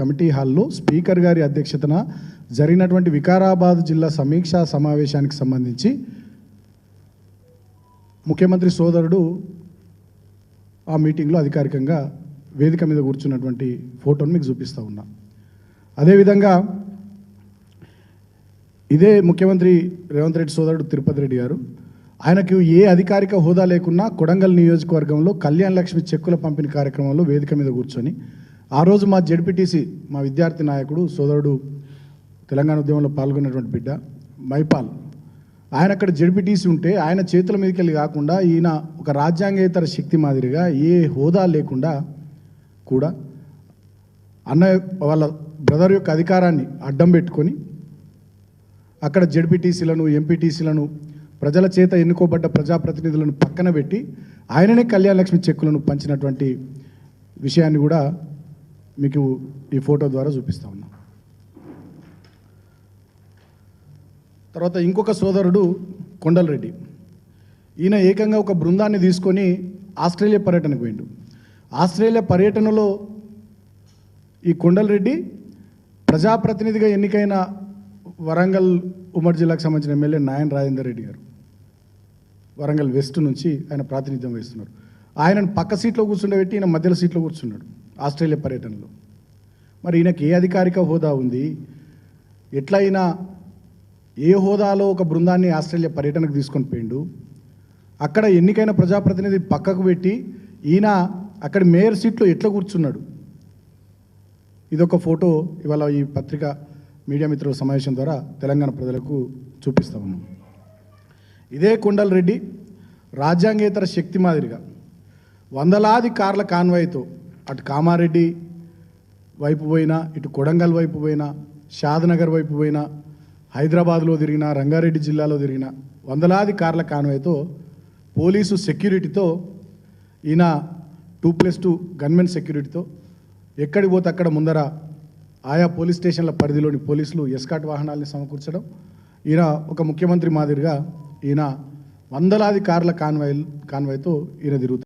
Committee హాల్లో speaker గారి అధ్యక్షతన జరిగినటువంటి వికారాబాద్ జిల్లా సమీక్షా సమావేశానికి సంబంధించి ముఖ్యమంత్రి సోదరుడు ఆ మీటింగ్లో అధికారికంగా వేదిక మీద కూర్చున్నటువంటి ఫోటోను మీకు చూపిస్తూ ఉన్నా. అదేవిధంగా ఇదే ముఖ్యమంత్రి రేవంత్ రెడ్డి సోదరుడు తిరుపతి రెడ్డి గారు ఆయనకు ఏ అధికారిక హోదా లేకున్నా కొడంగల్ నియోజకవర్గంలో కళ్యాణ్ లక్ష్మి చెక్కుల పంపిణీ కార్యక్రమంలో వేదిక మీద కూర్చొని ఆ రోజు మా జడ్పీటీసీ మా విద్యార్థి నాయకుడు సోదరుడు తెలంగాణ ఉద్యమంలో పాల్గొన్నటువంటి బిడ్డ మైపాల్. ఆయన అక్కడ జడ్పీటీసీ ఉంటే ఆయన చేతుల మీదకి వెళ్ళి కాకుండా ఈయన ఒక రాజ్యాంగేతర శక్తి మాదిరిగా ఏ హోదా లేకుండా కూడా అన్న వాళ్ళ బ్రదర్ యొక్క అధికారాన్ని అడ్డం పెట్టుకొని అక్కడ జడ్పీటీసీలను ఎంపీటీసీలను ప్రజల చేత ఎన్నుకోబడ్డ ప్రజాప్రతినిధులను పక్కన పెట్టి ఆయననే కళ్యాణ లక్ష్మి చెక్కులను పంచినటువంటి విషయాన్ని కూడా మీకు ఈ ఫోటో ద్వారా చూపిస్తా ఉన్నా. తర్వాత ఇంకొక సోదరుడు కొండలరెడ్డి. ఈయన ఏకంగా ఒక బృందాన్ని తీసుకొని ఆస్ట్రేలియా పర్యటనకు పోయిండు. ఆస్ట్రేలియా పర్యటనలో ఈ కొండలరెడ్డి ప్రజాప్రతినిధిగా ఎన్నికైన వరంగల్ ఉమ్మడి జిల్లాకు సంబంధించిన ఎమ్మెల్యే నాయన్ రాజేందర్ రెడ్డి గారు. వరంగల్ వెస్ట్ నుంచి ఆయన ప్రాతినిధ్యం వహిస్తున్నారు. ఆయనను పక్క సీట్లో కూర్చుండబెట్టి ఈయన మధ్యలో సీట్లో కూర్చున్నాడు. ఆస్ట్రేలియా పర్యటనలో. మరి ఈయనకి ఏ అధికారిక హోదా ఉంది? ఎట్లయినా ఏ హోదాలో ఒక బృందాన్ని ఆస్ట్రేలియా పర్యటనకు తీసుకొని పోయిండు? అక్కడ ఎన్నికైన ప్రజాప్రతినిధి పక్కకు పెట్టి ఈయన అక్కడ మేయర్ సీట్లో ఎట్లా కూర్చున్నాడు? ఇదొక ఫోటో ఇవాళ ఈ పత్రిక మీడియా మిత్రుల సమావేశం ద్వారా తెలంగాణ ప్రజలకు చూపిస్తా ఉన్నాం ఇదే కొండల్ రెడ్డి రాజ్యాంగేతర శక్తి మాదిరిగా వందలాది కార్ల కాన్వాయ్తో అటు కామారెడ్డి వైపు పోయినా ఇటు కొడంగల్ వైపు పోయినా షాద్నగర్ వైపు పోయినా హైదరాబాద్లో తిరిగిన రంగారెడ్డి జిల్లాలో తిరిగిన వందలాది కార్ల కాన్వాయ్తో పోలీసు సెక్యూరిటీతో ఈయన టూ ప్లస్ టూ గన్మెన్ సెక్యూరిటీతో ఎక్కడికి పోతే అక్కడ ముందర ఆయా పోలీస్ స్టేషన్ల పరిధిలోని పోలీసులు ఎస్కాట్ వాహనాల్ని సమకూర్చడం ఈయన ఒక ముఖ్యమంత్రి మాదిరిగా ఈయన వందలాది కార్ల కాన్వాయ్ కాన్వాయ్తో ఈయన తిరుగుతారు